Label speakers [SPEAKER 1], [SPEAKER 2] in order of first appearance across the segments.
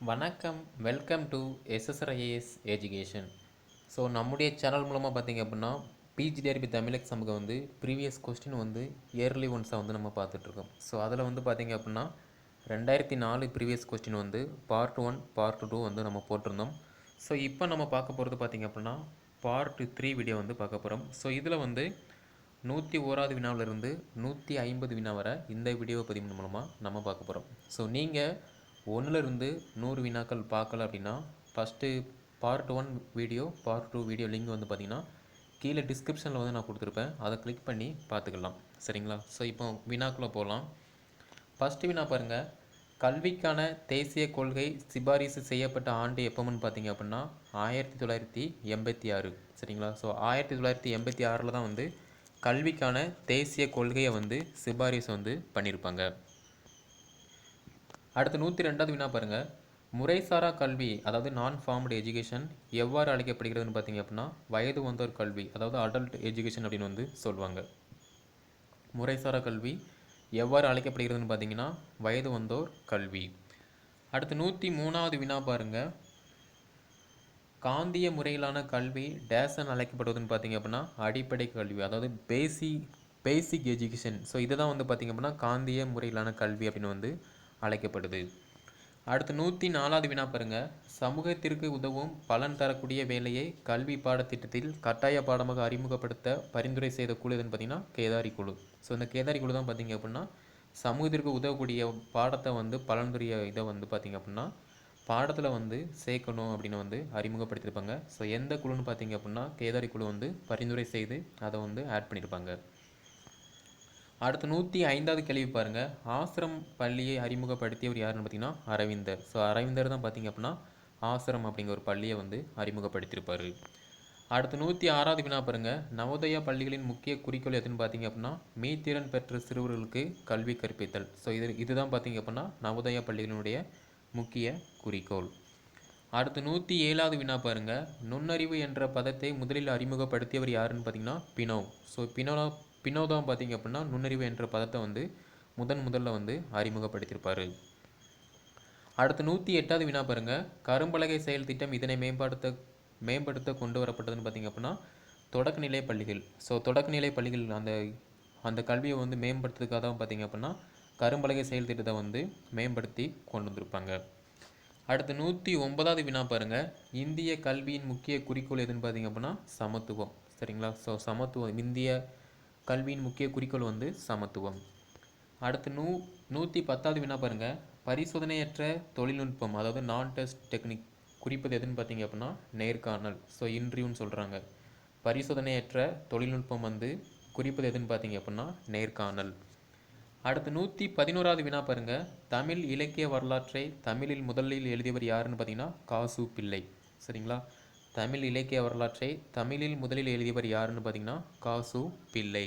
[SPEAKER 1] வணக்கம் welcome to S S R I A S education so நம்முடைய channel மூலமாக பார்த்தீங்க அப்படின்னா P G T R B Tamil எக்ஸாமுக்கு வந்து ப்ரீவியஸ் கொஸ்டின் வந்து இயர்லி ஒன்ஸாக வந்து நம்ம பார்த்துட்ருக்கோம் ஸோ அதில் வந்து பார்த்திங்க அப்படின்னா ரெண்டாயிரத்தி நாலு ப்ரீவியஸ் கொஸ்டின் வந்து பார்ட் ஒன் பார்ட் டூ வந்து நம்ம போட்டிருந்தோம். ஸோ இப்போ நம்ம பார்க்க போகிறது பார்த்தீங்க அப்படின்னா பார்ட் த்ரீ வீடியோ வந்து பார்க்க போகிறோம் ஸோ இதில் வந்து நூற்றி ஓராவது வினாவிலிருந்து நூற்றி ஐம்பது வினா வரை இந்த வீடியோ பதிவு மூலமாக நம்ம பார்க்க போகிறோம் ஸோ நீங்கள் ஒன்றுலேருந்து நூறு வினாக்கள் பார்க்கல அப்படின்னா first part one video part two video link வந்து பார்த்தீங்கன்னா கீழே டிஸ்கிரிப்ஷனில் வந்து நான் கொடுத்துருப்பேன். அதை கிளிக் பண்ணி பார்த்துக்கலாம். சரிங்களா? ஸோ இப்போ வினாக்குள்ளே போகலாம். ஃபஸ்ட்டு வினா பாருங்கள் கல்விக்கான தேசிய கொள்கை சிபாரிசு செய்யப்பட்ட ஆண்டு எப்போன்னு பார்த்தீங்க அப்படின்னா ஆயிரத்தி தொள்ளாயிரத்தி எண்பத்தி ஆறு. சரிங்களா? ஸோ ஆயிரத்தி தொள்ளாயிரத்தி எண்பத்தி ஆறில் தான் வந்து கல்விக்கான தேசிய கொள்கையை வந்து சிபாரிசு வந்து பண்ணியிருப்பாங்க. அடுத்து நூற்றி ரெண்டாவது வினா பாருங்கள் முறைசாரா கல்வி அதாவது நான் ஃபார்ம்டு எஜுகேஷன் எவ்வாறு அழைக்கப்படுகிறதுன்னு பார்த்தீங்க அப்படின்னா வயது வந்தோர் கல்வி அதாவது அடல்ட் எஜுகேஷன் அப்படின்னு வந்து சொல்லுவாங்க முறைசாரா கல்வி எவ்வாறு அழைக்கப்படுகிறதுன்னு பார்த்தீங்கன்னா வயது வந்தோர் கல்வி. அடுத்து நூற்றி மூணாவது வினா பாருங்கள் காந்திய முறையிலான கல்வி டேசன் அழைக்கப்படுவதுன்னு பார்த்தீங்க அப்படின்னா அடிப்படை கல்வி அதாவது பேசி பேசிக் எஜுகேஷன் ஸோ இதை தான் வந்து பார்த்திங்க அப்படின்னா காந்திய முறையிலான கல்வி அப்படின்னு வந்து அழைக்கப்படுது. அடுத்து நூற்றி நாலாவது வினா பாருங்க. சமூகத்திற்கு உதவும் பலன் தரக்கூடிய வேலையை கல்வி பாடத்திட்டத்தில் கட்டாய பாடமாக அறிமுகப்படுத்த பரிந்துரை செய்த குழு எதுன்னு பார்த்தீங்கன்னா கேதாரி குழு. ஸோ இந்த கேதாரி குழு தான் பார்த்தீங்க அப்படின்னா சமூகத்திற்கு உதவக்கூடிய பாடத்தை வந்து பலனுரிய இதை வந்து பார்த்தீங்க அப்படின்னா பாடத்தில் வந்து சேர்க்கணும் அப்படின்னு வந்து அறிமுகப்படுத்தியிருப்பாங்க ஸோ எந்த குழுன்னு பார்த்தீங்க அப்படின்னா கேதாரி குழு வந்து பரிந்துரை செய்து அதை வந்து ஆட் பண்ணியிருப்பாங்க அடுத்து நூற்றி ஐந்தாவது கேள்வி பாருங்கள் ஆசிரம் பள்ளியை அறிமுகப்படுத்தியவர் யாருன்னு பார்த்தீங்கன்னா அரவிந்தர். ஸோ அரவிந்தர் தான் பார்த்தீங்க அப்படின்னா ஆசிரம் அப்படிங்கிற ஒரு பள்ளியை வந்து அறிமுகப்படுத்தியிருப்பார். அடுத்து நூற்றி ஆறாவது வினா பாருங்கள் நவோதயா பள்ளிகளின் முக்கிய குறிக்கோள் எதுன்னு பார்த்தீங்க அப்படின்னா மீத்திறன் பெற்ற சிறுவர்களுக்கு கல்வி கற்பித்தல். ஸோ இது இதுதான் பார்த்தீங்க அப்படின்னா நவோதயா பள்ளிகளினுடைய முக்கிய குறிக்கோள். அடுத்து நூற்றி ஏழாவது வினா பாருங்கள் நுண்ணறிவு என்ற பதத்தை முதலில் அறிமுகப்படுத்தியவர் யாருன்னு பார்த்தீங்கன்னா பினோ. ஸோ பினோ பினோ பார்த்திங்க பார்த்தீங்க அப்படின்னா நுண்ணறிவு என்ற பதத்தை வந்து முதன் முதல்ல வந்து அறிமுகப்படுத்தியிருப்பார். அடுத்து நூற்றி எட்டாவது வினா பாருங்கள் கரும்பலகை செயல் திட்டம் இதனை மேம்படுத்த மேம்படுத்த கொண்டு வரப்பட்டதுன்னு பார்த்தீங்க அப்படின்னா தொடக்கநிலை பள்ளிகள். ஸோ தொடக்கநிலை பள்ளிகள் அந்த அந்த கல்வியை வந்து மேம்படுத்துறதுக்காக தான் பார்த்தீங்க அப்படின்னா கரும்பலகை செயல் திட்டத்தை வந்து மேம்படுத்தி கொண்டு வந்திருப்பாங்க. அடுத்து நூற்றி ஒன்பதாவது வினா பாருங்கள் இந்திய கல்வியின் முக்கிய குறிக்கோள் எதுன்னு பார்த்தீங்க அப்படின்னா சமத்துவம். சரிங்களா? ஸோ சமத்துவம் இந்திய கல்வியின் முக்கிய குறிக்கோள் வந்து சமத்துவம். அடுத்து நூ நூற்றி பத்தாவது வினா பாருங்கள் பரிசோதனையற்ற தொழில்நுட்பம் அதாவது நான் டெஸ்ட் டெக்னிக் குறிப்பது எதுன்னு பார்த்தீங்க அப்படின்னா நேர்காணல். ஸோ இன்ட்ரியூன்னு சொல்கிறாங்க பரிசோதனையற்ற தொழில்நுட்பம் வந்து குறிப்பது எதுன்னு பார்த்தீங்க அப்படின்னா நேர்காணல். அடுத்து நூற்றி பதினோராவது வினா பாருங்க. தமிழ் இலக்கிய வரலாற்றை தமிழில் முதலில் எழுதியவர் யாருன்னு பார்த்தீங்கன்னா காசு பிள்ளை. சரிங்களா? தமிழ் இலக்கிய வரலாற்றை தமிழில் முதலில் எழுதியவர் யாருன்னு பார்த்தீங்கன்னா காசு பிள்ளை.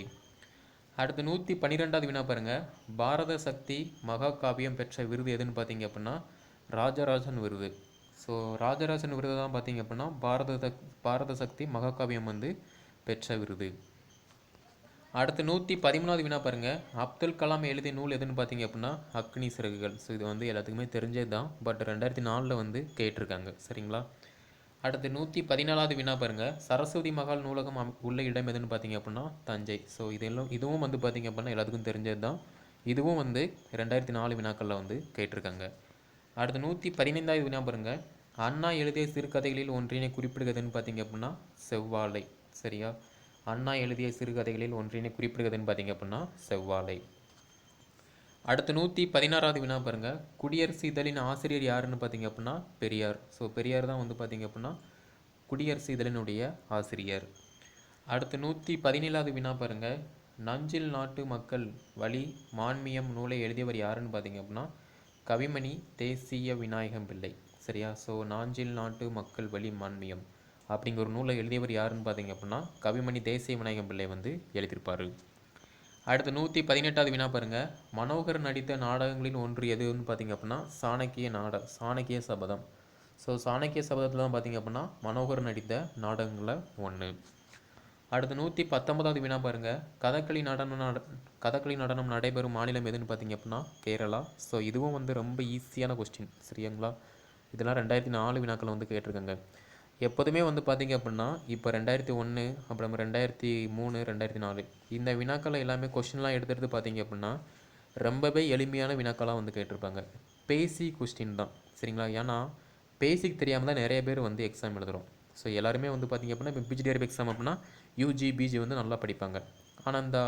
[SPEAKER 1] அடுத்து நூற்றி பன்னிரெண்டாவது வினா பாருங்க. பாரத சக்தி மகாகாவியம் பெற்ற விருது எதுன்னு பார்த்தீங்க அப்படின்னா ராஜராஜன் விருது. ஸோ ராஜராஜன் விருது தான் பார்த்தீங்க அப்படின்னா பாரத பாரத சக்தி மகாகாவியம் வந்து பெற்ற விருது. அடுத்து நூற்றி பதிமூணாவது வினா பாருங்க. அப்துல் கலாம் எழுதிய நூல் எதுன்னு பார்த்தீங்க அப்படின்னா அக்னி சிறகுகள். ஸோ இது வந்து எல்லாத்துக்குமே தெரிஞ்சது தான் பட் ரெண்டாயிரத்தி நாலில் வந்து கேட்டிருக்காங்க. சரிங்களா? அடுத்து நூற்றி பதினாலாவது வினா பாருங்கள் சரஸ்வதி மகால் நூலகம் உள்ள இடம் எதுன்னு பார்த்தீங்க அப்படின்னா தஞ்சை. ஸோ இதெல்லாம் இதுவும் வந்து பார்த்தீங்க அப்படின்னா எல்லாத்துக்கும் தெரிஞ்சது தான் இதுவும் வந்து ரெண்டாயிரத்தி நாலு வினாக்களில் வந்து கேட்டிருக்காங்க. அடுத்து நூற்றி பதினைந்தாவது வினா பாருங்க. அண்ணா எழுதிய சிறுகதைகளில் ஒன்றினை குறிப்பிடுகிறதுன்னு பார்த்தீங்க அப்படின்னா செவ்வாழை. சரியா? அண்ணா எழுதிய சிறுகதைகளில் ஒன்றினை குறிப்பிடுகிறதுன்னு பார்த்தீங்க அப்படின்னா செவ்வாழை. அடுத்து நூற்றி பதினாறாவது வினா பாருங்க. குடியரசு இதழின் ஆசிரியர் யாருன்னு பார்த்தீங்க அப்படின்னா பெரியார். ஸோ பெரியார் தான் வந்து பார்த்தீங்க அப்படின்னா குடியரசு இதழினுடைய ஆசிரியர். அடுத்து நூற்றி பதினேழாவது வினா பாருங்க. நஞ்சில் நாட்டு மக்கள் வழி மான்மியம் நூலை எழுதியவர் யாருன்னு பார்த்தீங்க அப்படின்னா கவிமணி தேசிய விநாயகம் பிள்ளை. சரியா? ஸோ நாஞ்சில் நாட்டு மக்கள் வழி மான்மியம் அப்படிங்கிற ஒரு நூலை எழுதியவர் யாருன்னு பார்த்தீங்க அப்படின்னா கவிமணி தேசிய விநாயகம் பிள்ளை வந்து எழுதியிருப்பார். அடுத்து நூற்றி பதினெட்டாவது வினா பாருங்கள் மனோகர் நடித்த நாடகங்களின் ஒன்று எதுன்னு பார்த்தீங்க அப்படின்னா சாணக்கிய நாட சாணக்கிய சபதம். ஸோ சாணக்கிய சபதத்தில் தான் பார்த்தீங்க அப்படின்னா மனோகர் நடித்த நாடகங்களில் ஒன்று அடுத்து நூற்றி பத்தொன்பதாவது வினா பாருங்கள் கதகளி நடனம் நட கதகளி நடனம் நடைபெறும் மாநிலம் எதுன்னு பார்த்தீங்க அப்படின்னா கேரளா. ஸோ இதுவும் வந்து ரொம்ப ஈஸியான கொஸ்டின் சரியாங்களா? இதெல்லாம் ரெண்டாயிரத்தி நாலு வினாக்கள் வந்து கேட்டிருக்காங்க. எப்போதுமே வந்து பார்த்திங்க அப்படின்னா இப்போ ரெண்டாயிரத்தி ஒன்று அப்புறம் ரெண்டாயிரத்தி மூணு ரெண்டாயிரத்தி நாலு. இந்த வினாக்களை எல்லாமே கொஷின்லாம் எடுத்துகிட்டு பார்த்திங்க அப்படின்னா ரொம்பவே எளிமையான வினாக்களாக வந்து கேட்டிருப்பாங்க. பேசி கொஸ்டின் தான் சரிங்களா? ஏன்னா பேசிக் தெரியாமல் தான் நிறைய பேர் வந்து எக்ஸாம் எழுதுகிறோம் ஸோ எல்லாருமே வந்து பார்த்தீங்க அப்படின்னா இப்போ P G T R B exam அப்படின்னா யூஜி பிஜி வந்து நல்லா படிப்பாங்க. ஆனால் அந்த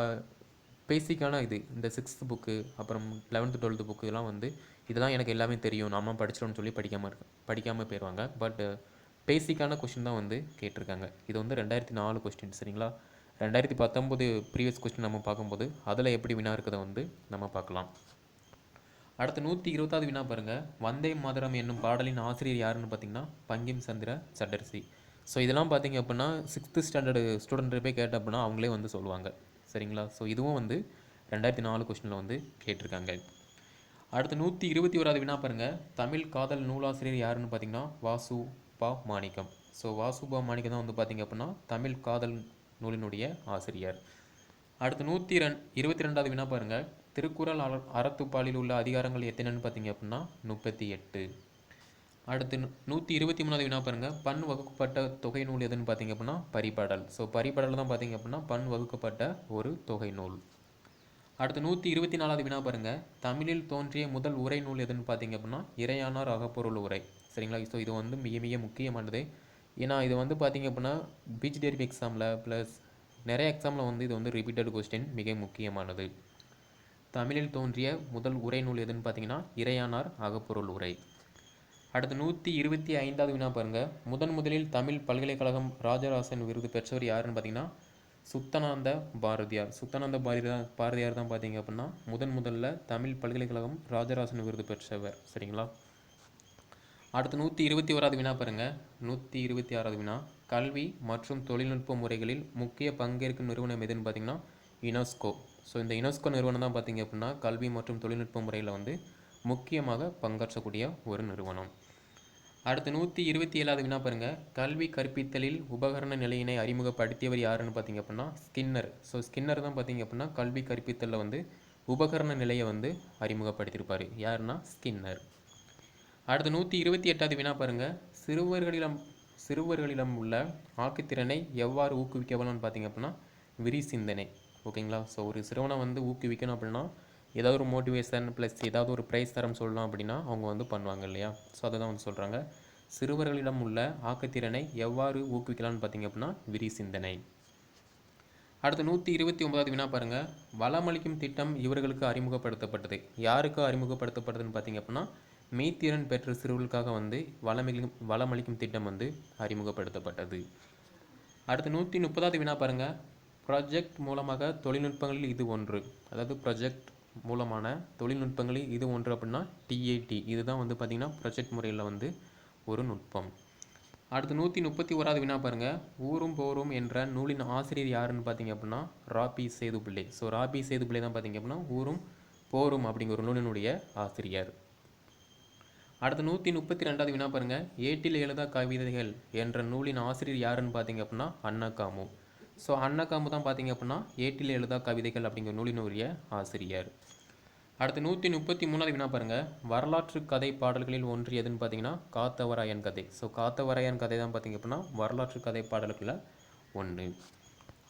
[SPEAKER 1] பேசிக்கான இது இந்த சிக்ஸ்த்து புக்கு அப்புறம் லெவன்த்து டுவெல்த்து புக்கு இதெல்லாம் வந்து இதெல்லாம் எனக்கு எல்லாமே தெரியும். நம்ம படிச்சிடணும்னு சொல்லி படிக்காமல் இருக்க படிக்காமல் போயிடுவாங்க பட் பேசிக்கான கொஷின் தான் வந்து கேட்டிருக்காங்க. இது வந்து ரெண்டாயிரத்தி நாலு கொஸ்டின் சரிங்களா? ரெண்டாயிரத்தி பத்தொம்போது ப்ரீவியஸ் கொஸ்டின் நம்ம பார்க்கும்போது அதில் எப்படி வினா இருக்குதை வந்து நம்ம பார்க்கலாம். அடுத்து நூற்றி இருபதாவது வினா பாருங்கள் வந்தே மாதரம் என்னும் பாடலின் ஆசிரியர் யாருன்னு பார்த்தீங்கன்னா பங்கிம் சந்திர சட்டர்சி ஸோ இதெல்லாம் பார்த்தீங்க அப்படின்னா சிக்ஸ்த்து ஸ்டாண்டர்டு ஸ்டூடெண்ட் போய் கேட்ட அப்படின்னா அவங்களே வந்து சொல்லுவாங்க. சரிங்களா? ஸோ இதுவும் வந்து ரெண்டாயிரத்தி நாலு கொஸ்டினில் வந்து கேட்டிருக்காங்க. அடுத்து நூற்றி இருபத்தி ஓராவது வினா பாருங்கள் தமிழ் காதல் நூலாசிரியர் யாருன்னு பார்த்தீங்கன்னா வாசு பா மாணிக்கம். ஸோ வாசுபா மாணிக்கம் தான் வந்து பார்த்தீங்க அப்படின்னா தமிழ் காதல் நூலினுடைய ஆசிரியர். அடுத்து நூற்றி ரெண் இருபத்தி ரெண்டாவது வினா பாருங்கள் திருக்குறள் அற அறத்துப்பாலில் உள்ள அதிகாரங்கள் எத்தனைன்னு பார்த்தீங்க அப்படின்னா முப்பத்தி எட்டு. அடுத்து நூ- நூற்றி இருபத்தி மூணாவது வினா பாருங்கள் பண் வகுக்கப்பட்ட தொகை நூல் எதுன்னு பார்த்தீங்க அப்படின்னா பரிபாடல். ஸோ பரிபாடல் தான் பார்த்தீங்க அப்படின்னா பண் வகுக்கப்பட்ட ஒரு தொகை நூல். அடுத்து நூற்றி இருபத்தி நாலாவது வினா பாருங்கள் தமிழில் தோன்றிய முதல் உரை நூல் எதுன்னு பார்த்தீங்க அப்படின்னா இறையானார் அகப்பொருள் உரை. சரிங்களா? ஸோ இது வந்து மிக மிக முக்கியமானது. ஏன்னா இது வந்து பார்த்தீங்க அப்படின்னா பிஜிடிஆர்பி எக்ஸாமில் ப்ளஸ் நிறைய எக்ஸாமில் வந்து இது வந்து ரிப்பீட்டட் கொஸ்டின் மிக முக்கியமானது. தமிழில் தோன்றிய முதல் உரை நூல் எதுன்னு பார்த்தீங்கன்னா இறையானார் அகப்பொருள் உரை. அடுத்து நூற்றி இருபத்தி ஐந்தாவது வினா பாருங்கள் முதன் முதலில் தமிழ் பல்கலைக்கழகம் ராஜராசன் விருது பெற்றவர் யாருன்னு பார்த்தீங்கன்னா சுத்தனாந்த பாரதியார். சுத்தனாந்த பாரதியார் பாரதியார் தான் பார்த்தீங்க அப்படின்னா முதன் முதல்ல தமிழ் பல்கலைக்கழகம் ராஜராசன் விருது பெற்றவர். சரிங்களா? அடுத்து நூற்றி இருபத்தி ஓராது வினா பாருங்கள் நூற்றி இருபத்தி ஆறாவது வினா. கல்வி மற்றும் தொழில்நுட்ப முறைகளில் முக்கிய பங்கேற்கும் நிறுவனம் எதுன்னு பார்த்தீங்கன்னா யுனெஸ்கோ. ஸோ இந்த யுனெஸ்கோ நிறுவனம் தான் பார்த்தீங்க அப்படின்னா கல்வி மற்றும் தொழில்நுட்ப முறையில் வந்து முக்கியமாக பங்காற்றக்கூடிய ஒரு நிறுவனம். அடுத்து நூற்றி இருபத்தி ஏழாவது வினா பாருங்கள் கல்வி கற்பித்தலில் உபகரண நிலையினை அறிமுகப்படுத்தியவர் யாருன்னு பார்த்தீங்க அப்படின்னா ஸ்கின்னர். ஸோ ஸ்கின்னர் தான் பார்த்தீங்க அப்படின்னா கல்வி கற்பித்தலில் வந்து உபகரண நிலையை வந்து அறிமுகப்படுத்தியிருப்பார். யாருன்னா ஸ்கின்னர். அடுத்து நூற்றி இருபத்தி எட்டாவது வினா பாருங்கள் சிறுவர்களிடம் சிறுவர்களிடம் உள்ள ஆக்குத்திறனை எவ்வாறு ஊக்குவிக்கலாம்னு பார்த்தீங்க அப்படின்னா விரி சிந்தனை ஓகேங்களா? ஸோ ஒரு சிறுவனை வந்து ஊக்குவிக்கணும் அப்படின்னா ஏதாவது ஒரு மோட்டிவேஷன் ப்ளஸ் ஏதாவது ஒரு ப்ரைஸ் தரம் சொல்லலாம் அப்படின்னா அவங்க வந்து பண்ணுவாங்க இல்லையா? ஸோ அதை தான் வந்து சொல்கிறாங்க சிறுவர்களிடம் உள்ள ஆக்கத்திறனை எவ்வாறு ஊக்குவிக்கலாம்னு பார்த்தீங்க அப்படின்னா விரி சிந்தனை. அடுத்து நூற்றி இருபத்தி ஒன்பதாவது வினா பாருங்கள் வளமளிக்கும் திட்டம் இவர்களுக்கு அறிமுகப்படுத்தப்பட்டது. யாருக்கு அறிமுகப்படுத்தப்பட்டதுன்னு பார்த்தீங்க அப்படின்னா மெய்த்திறன் பெற்ற சிறுவர்களுக்காக வந்து வளமளிக்கும் வளமளிக்கும் திட்டம் வந்து அறிமுகப்படுத்தப்பட்டது. அடுத்து நூற்றி முப்பதாவது வினா பாருங்கள் ப்ராஜெக்ட் மூலமாக தொழில்நுட்பங்களில் இது ஒன்று. அதாவது ப்ராஜெக்ட் மூலமான தொழில்நுட்பங்களில் இது ஒன்று அப்படின்னா டிஏடி இதுதான் வந்து பார்த்திங்கன்னா ப்ரொஜெக்ட் முறையில் வந்து ஒரு நுட்பம். அடுத்து நூற்றி முப்பத்தி ஓராவது வினா பாருங்கள் ஊரும் போரும் என்ற நூலின் ஆசிரியர் யாருன்னு பார்த்தீங்க அப்படின்னா ராபி சேதுபிள்ளை ஸோ ராபி சேதுபிள்ளை தான் பார்த்தீங்க அப்படின்னா ஊரும் போரும் அப்படிங்கிற ஒரு நூலினுடைய ஆசிரியர். அடுத்து நூற்றி முப்பத்தி ரெண்டாவது வினா பாருங்கள் ஏட்டில் எழுதா கவிதைகள் என்ற நூலின் ஆசிரியர் யாருன்னு பார்த்தீங்க அப்படின்னா அண்ணா காமு. ஸோ அண்ணா காமு தான் பார்த்தீங்க அப்படின்னா ஏட்டில் எழுதா கவிதைகள் அப்படிங்கிற நூலினுடைய ஆசிரியர். அடுத்து நூற்றி முப்பத்தி மூணாவது வினா பாருங்கள் வரலாற்று கதை பாடல்களில் ஒன்று எதுன்னு பார்த்தீங்கன்னா காத்தவராயன் கதை. ஸோ காத்தவராயன் கதை தான் பார்த்தீங்க அப்படின்னா வரலாற்று கதை பாடல்களில் ஒன்று.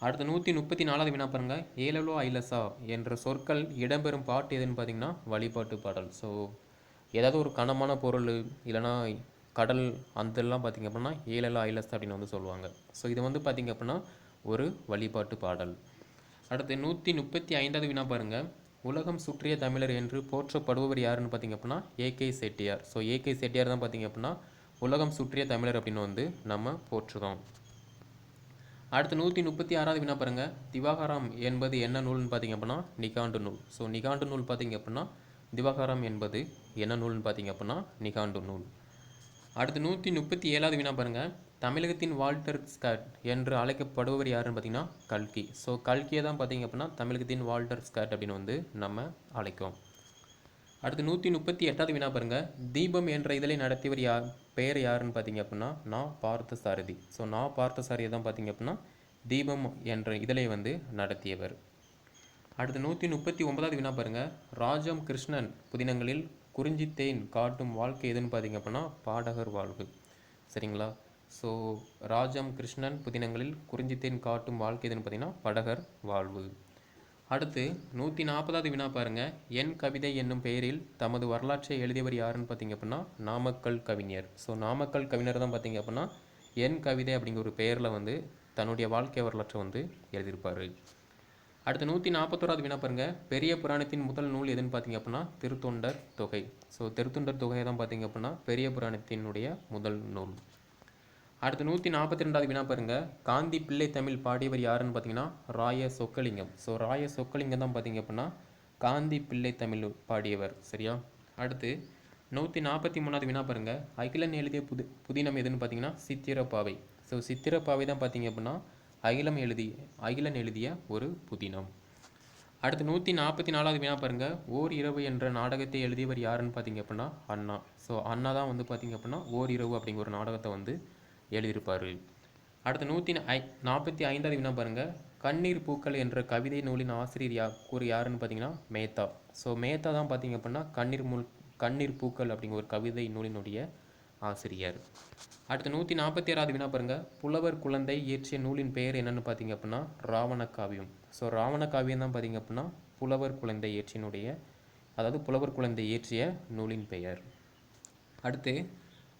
[SPEAKER 1] அடுத்து நூற்றி முப்பத்தி நாலாவது வினா பாருங்கள் ஏலலோ ஐலசா என்ற சொற்கள் இடம்பெறும் பாட்டு எதுன்னு பார்த்தீங்கன்னா வழிபாட்டு பாடல். ஸோ ஏதாவது ஒரு கனமான பொருள் இல்லைன்னா கடல் அதெல்லாம் பார்த்திங்க அப்படின்னா ஏலலோ ஐலஸ் அப்படின்னு வந்து சொல்லுவாங்க. ஸோ இது வந்து பார்த்தீங்க அப்படின்னா ஒரு வழிபாட்டு பாடல். அடுத்து நூற்றி முப்பத்தி ஐந்தாவது வினா பாருங்கள் உலகம் சுற்றிய தமிழர் என்று போற்றப்படுபவர் யாருன்னு பார்த்தீங்க அப்படின்னா A K Chettiar. So A K Chettiar தான் பார்த்தீங்க அப்படின்னா உலகம் சுற்றிய தமிழர் அப்படின்னு வந்து நம்ம போற்றுறோம் அடுத்து நூற்றி முப்பத்தி ஆறாவது வினா பாருங்கள் திவாகரம் என்பது என்ன நூல்னு பார்த்தீங்க அப்படின்னா நிகாண்டு நூல். ஸோ நிகாண்டு நூல் பார்த்தீங்க அப்படின்னா திவாகரம் என்பது என்ன நூல்னு பார்த்தீங்க அப்படின்னா நிகாண்டு நூல். அடுத்து நூற்றி முப்பத்தி ஏழாவது வினா பாருங்கள் தமிழகத்தின் வால்டர் ஸ்காட் என்று அழைக்கப்படுபவர் யாருன்னு பார்த்தீங்கன்னா கல்கி. ஸோ கல்கியை தான் பார்த்தீங்க அப்படின்னா தமிழகத்தின் வால்டர் ஸ்காட் அப்படின்னு வந்து நம்ம அழைக்கும் அடுத்து நூற்றி முப்பத்தி எட்டாவது வினா பாருங்கள் தீபம் என்ற இதழை நடத்தியவர் யார் பெயர் யாருன்னு பார்த்தீங்க அப்படின்னா நான் பார்த்த சாரதி ஸோ நான் பார்த்த சாரதி தான் பார்த்தீங்க அப்படின்னா தீபம் என்ற இதழை வந்து நடத்தியவர். அடுத்து நூற்றி முப்பத்தி ஒன்பதாவது வினா பாருங்கள் ராஜம் கிருஷ்ணன் புதினங்களில் குறிஞ்சித்தேன் காட்டும் வாழ்க்கை எதுன்னு பார்த்தீங்க அப்படின்னா பாடகர் வாழ்வு. சரிங்களா? ஸோ ராஜம் கிருஷ்ணன் புதினங்களில் குறிஞ்சித்தேன் காட்டும் வாழ்க்கை எதுன்னு பார்த்தீங்கன்னா படகர் வாழ்வு. அடுத்து நூற்றி நாற்பதாவது வினா பாருங்கள் என் கவிதை என்னும் பெயரில் தமது வரலாற்றை எழுதியவர் யாருன்னு பார்த்தீங்க அப்படின்னா நாமக்கல் கவிஞர். ஸோ நாமக்கல் கவிஞர் தான் பார்த்தீங்க அப்படின்னா என் கவிதை அப்படிங்கிற ஒரு பெயரில் வந்து தன்னுடைய வாழ்க்கை வரலாற்றை வந்து எழுதியிருப்பார். அடுத்து நூற்றி நாற்பத்தோராது வினா பாருங்கள் பெரிய புராணத்தின் முதல் நூல் எதுன்னு பார்த்தீங்க அப்படின்னா திருத்தொண்டர் தொகை. ஸோ திருத்தொண்டர் தொகை தான் பார்த்தீங்க அப்படின்னா பெரிய புராணத்தினுடைய முதல் நூல். அடுத்து நூற்றி நாற்பத்தி ரெண்டாவது வினா பாருங்கள் காந்தி பிள்ளை தமிழ் பாடியவர் யாருன்னு பார்த்தீங்கன்னா ராய சொக்கலிங்கம். ஸோ ராய சொக்கலிங்கம் தான் பார்த்தீங்க அப்படின்னா காந்தி பிள்ளை தமிழ் பாடியவர். சரியா? அடுத்து நூற்றி நாற்பத்தி மூணாவது வினா பாருங்கள் அகிலன் எழுதிய புது புதினம் எதுன்னு பார்த்தீங்கன்னா சித்திரப்பாவை. ஸோ சித்திரப்பாவை தான் பார்த்தீங்க அப்படின்னா அகிலம் எழுதி அகிலன் எழுதிய ஒரு புதினம். அடுத்து நூற்றி நாற்பத்தி நாலாவது வினா பாருங்கள் ஓர் இரவு என்ற நாடகத்தை எழுதியவர் யாருன்னு பார்த்தீங்க அப்படின்னா அண்ணா. ஸோ அண்ணா தான் வந்து பார்த்தீங்க அப்படின்னா ஓர் இரவு அப்படிங்கிற ஒரு நாடகத்தை வந்து எழுதியிருப்பார். அடுத்து நூற்றி ஐ நாற்பத்தி ஐந்தாவது வினா பாருங்கள் கண்ணீர் பூக்கள் என்ற கவிதை நூலின் ஆசிரியர் யா கூறு யாருன்னு பார்த்தீங்கன்னா மேத்தா. ஸோ மேத்தா தான் பார்த்தீங்க அப்படின்னா கண்ணீர் முல் கண்ணீர் பூக்கள் அப்படிங்கிற ஒரு கவிதை நூலினுடைய ஆசிரியர். அடுத்து நூற்றி நாற்பத்தி ஆறாவது வினா பாருங்கள் புலவர் குழந்தை இயற்றிய நூலின் பெயர் என்னன்னு பார்த்தீங்க அப்படின்னா ராவண காவியம். ஸோ ராவண காவியம் தான் பார்த்தீங்க அப்படின்னா புலவர் குழந்தை இயற்றினுடைய அதாவது புலவர் குழந்தை இயற்றிய நூலின் பெயர். அடுத்து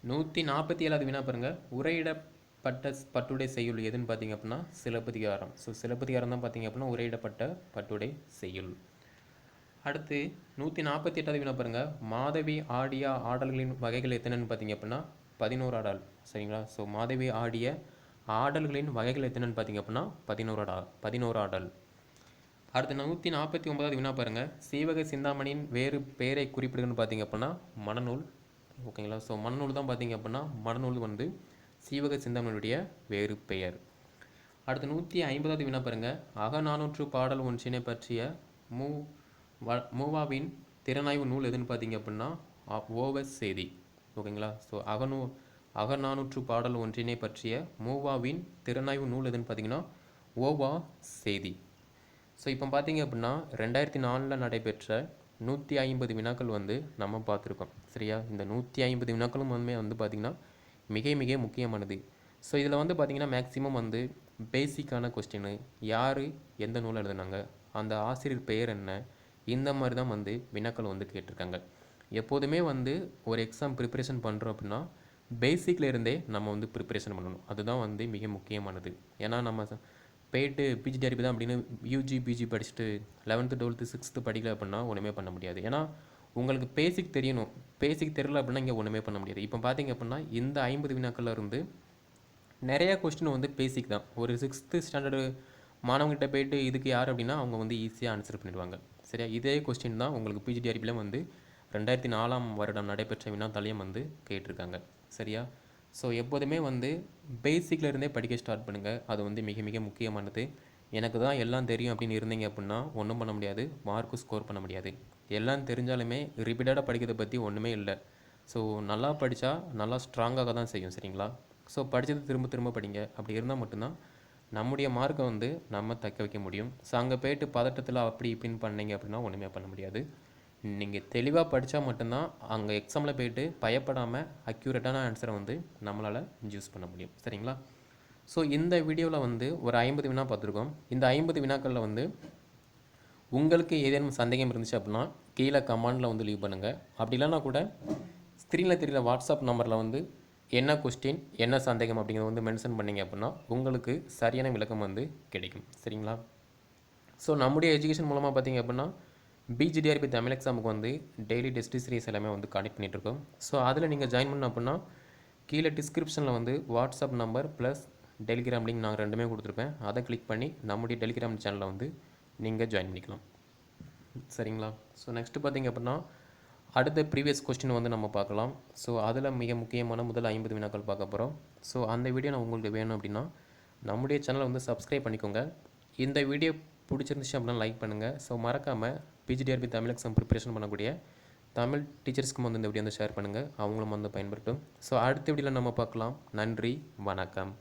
[SPEAKER 1] நூற்றி நாற்பத்தி ஏழாவது வினா பாருங்கள் உரையிடப்பட்ட பட்டுடை செய்யுள் எதுன்னு பார்த்தீங்க அப்படின்னா சிலப்பதிகாரம். ஸோ சிலப்பதிகாரம் தான் பார்த்தீங்க அப்படின்னா உரையிடப்பட்ட பட்டுடை செய்யுள். அடுத்து நூற்றி நாற்பத்தி எட்டாவது வினா பாருங்கள் மாதவி ஆடிய ஆடல்களின் வகைகள் எத்தனைன்னு பார்த்தீங்க அப்படின்னா பதினோரு ஆடல். சரிங்களா? ஸோ மாதவி ஆடிய ஆடல்களின் வகைகள் எத்தனைன்னு பார்த்தீங்க அப்படின்னா பதினோரு ஆடா பதினோரு ஆடல். அடுத்து நூற்றி நாற்பத்தி ஒன்பதாவது வினா பாருங்கள் சீவக சிந்தாமணியின் வேறு பெயரை குறிப்பிடுங்கன்னு பார்த்தீங்க அப்படின்னா மணநூல் ஓகேங்களா ஸோ மணநூல் தான் பார்த்தீங்க அப்படின்னா மணநூல் வந்து சீவக சிந்தாமணியுடைய வேறு பெயர். அடுத்து நூற்றி ஐம்பதாவது வினா பாருங்க. அகநானூற்று பாடல் ஒன்றினை பற்றிய மூ வ மூவாவின் திறனாய்வு நூல் எதுன்னு பார்த்தீங்க அப்படின்னா ஓவஸ் செய்தி. ஓகேங்களா ஸோ அகநூ அகநானூற்று பாடல் ஒன்றினை பற்றிய மூவாவின் திறனாய்வு நூல் எதுன்னு பார்த்தீங்கன்னா ஓவா செய்தி. ஸோ இப்போ பார்த்தீங்க அப்படின்னா ரெண்டாயிரத்தி நாலில் நடைபெற்ற நூற்றி ஐம்பது வினாக்கள் வந்து நம்ம பார்த்துருக்கோம். சரியா? இந்த நூற்றி ஐம்பது வினாக்களும் வந்து வந்து பார்த்திங்கன்னா மிக மிக முக்கியமானது. ஸோ இதில் வந்து பார்த்திங்கன்னா மேக்ஸிமம் வந்து பேசிக்கான கொஸ்டின் யார் எந்த நூல் எழுதுனாங்க அந்த ஆசிரியர் பெயர் என்ன இந்த மாதிரி தான் வந்து வினாக்கள் வந்து கேட்டிருக்காங்க. எப்போதுமே வந்து ஒரு எக்ஸாம் ப்ரிப்பரேஷன் பண்ணுறோம் அப்படின்னா பேசிக்லேருந்தே நம்ம வந்து ப்ரிப்பரேஷன் பண்ணணும். அதுதான் வந்து மிக முக்கியமானது. ஏன்னா நம்ம போயிட்டு போயிட்டு P G T R B தான் அப்படின்னு யூஜி பிஜி படிச்சுட்டு லெவன்த்து டுவெல்த்து சிக்ஸ்த்து படிக்கல அப்படின்னா ஒன்றுமே பண்ண முடியாது. ஏன்னா உங்களுக்கு பேசிக் தெரியணும். பேசிக் தெரியல அப்படின்னா இங்கே ஒன்றுமே பண்ண முடியாது. இப்போ பார்த்தீங்க அப்படின்னா இந்த ஐம்பது வினாக்கள்ல இருந்து நிறையா கொஸ்டின் வந்து பேசிக் தான். ஒரு சிக்ஸ்த்து ஸ்டாண்டர்டு மாணவங்ககிட்ட போயிட்டு இதுக்கு யார் அப்படின்னா அவங்க வந்து ஈஸியாக ஆன்சர் பண்ணிடுவாங்க. சரியா? இதே கொஸ்டின் தான் உங்களுக்கு பிஜிடிஆர்பியில் வந்து ரெண்டாயிரத்தி நாலாம் வருடம் நடைபெற்ற வினாத்தாலையும் வந்து கேட்டிருக்காங்க. சரியா? ஸோ எப்போதுமே வந்து பேசிக்ல இருந்தே படிக்க ஸ்டார்ட் பண்ணுங்கள் அது வந்து மிக மிக முக்கியமானது. எனக்கு தான் எல்லாம் தெரியும் அப்படின்னு இருந்தீங்க அப்படின்னா ஒன்றும் பண்ண முடியாது. மார்க்கும் ஸ்கோர் பண்ண முடியாது. எல்லாம் தெரிஞ்சாலுமே ரிப்பீட்டடாக படிக்கிறத பற்றி ஒன்றுமே இல்லை. ஸோ நல்லா படித்தா நல்லா ஸ்ட்ராங்காக தான் செய்யும் சரிங்களா? ஸோ படித்தது திரும்ப திரும்ப படிங்க. அப்படி இருந்தால் மட்டும்தான் நம்முடைய மார்க்கை வந்து நம்ம தக்க வைக்க முடியும். ஸோ அங்கே போயிட்டு பதட்டத்தில் அப்படி இப்படின்னு பண்ணீங்க அப்படின்னா ஒன்றுமே பண்ண முடியாது. நீங்கள் தெளிவாக படித்தா மட்டும்தான் அங்கே எக்ஸாமில் போயிட்டு பயப்படாமல் அக்யூரேட்டான ஆன்சரை வந்து நம்மளால் யூஸ் பண்ண முடியும். சரிங்களா? ஸோ இந்த வீடியோவில் வந்து ஒரு ஐம்பது வினா பார்த்துருக்கோம். இந்த ஐம்பது வினாக்களில் வந்து உங்களுக்கு ஏதேனும் சந்தேகம் இருந்துச்சு அப்படின்னா கீழே கமெண்டில் வந்து லீவ் பண்ணுங்கள் அப்படி இல்லைனா கூட ஸ்க்ரீனில் தெரியல வாட்ஸ்அப் நம்பரில் வந்து என்ன கொஸ்டின் என்ன சந்தேகம் அப்படிங்கிறத வந்து மென்ஷன் பண்ணீங்க அப்படின்னா உங்களுக்கு சரியான விளக்கம் வந்து கிடைக்கும். சரிங்களா? ஸோ நம்முடைய எஜுகேஷன் மூலமாக பார்த்தீங்க அப்படின்னா பிஜிடிஆர்பி தமிழ் எக்ஸாமுக்கு வந்து டெய்லி டெஸ்ட் சீரிஸ் எல்லாமே வந்து கனெக்ட் பண்ணிகிட்ருக்கோம் ஸோ அதில் நீங்கள் ஜாயின் பண்ண அப்படின்னா கீழே டிஸ்கிரிப்ஷனில் வந்து WhatsApp number plus Telegram link நான் ரெண்டுமே கொடுத்துருப்பேன். அதை கிளிக் பண்ணி நம்முடைய டெலிகிராம் சேனலில் வந்து நீங்கள் ஜாயின் பண்ணிக்கலாம். சரிங்களா? ஸோ நெக்ஸ்ட்டு பார்த்தீங்க அப்படின்னா அடுத்த ப்ரீவியஸ் கொஸ்டின் வந்து நம்ம பார்க்கலாம். ஸோ அதில் மிக முக்கியமான முதல் ஐம்பது வினாக்கள் பார்க்க போகிறோம் ஸோ அந்த வீடியோ நான் உங்களுக்கு வேணும் அப்படின்னா நம்முடைய சேனலை வந்து சப்ஸ்கிரைப் பண்ணிக்கோங்க. இந்த வீடியோ பிடிச்சிருந்துச்சு அப்படின்னா லைக் பண்ணுங்கள் ஸோ மறக்காமல் பிஜிடிஆர்பி தமிழ் எக்ஸாம் ப்ரிப்பரேஷன் பண்ணக்கூடிய தமிழ் டீச்சர்ஸ்க்கும் வந்து இந்த வீடியோ வந்து ஷேர் பண்ணுங்கள் அவங்களும் வந்து பயன்படுத்தும் ஸோ அடுத்த வீடியோவில் நம்ம பார்க்கலாம். நன்றி வணக்கம்.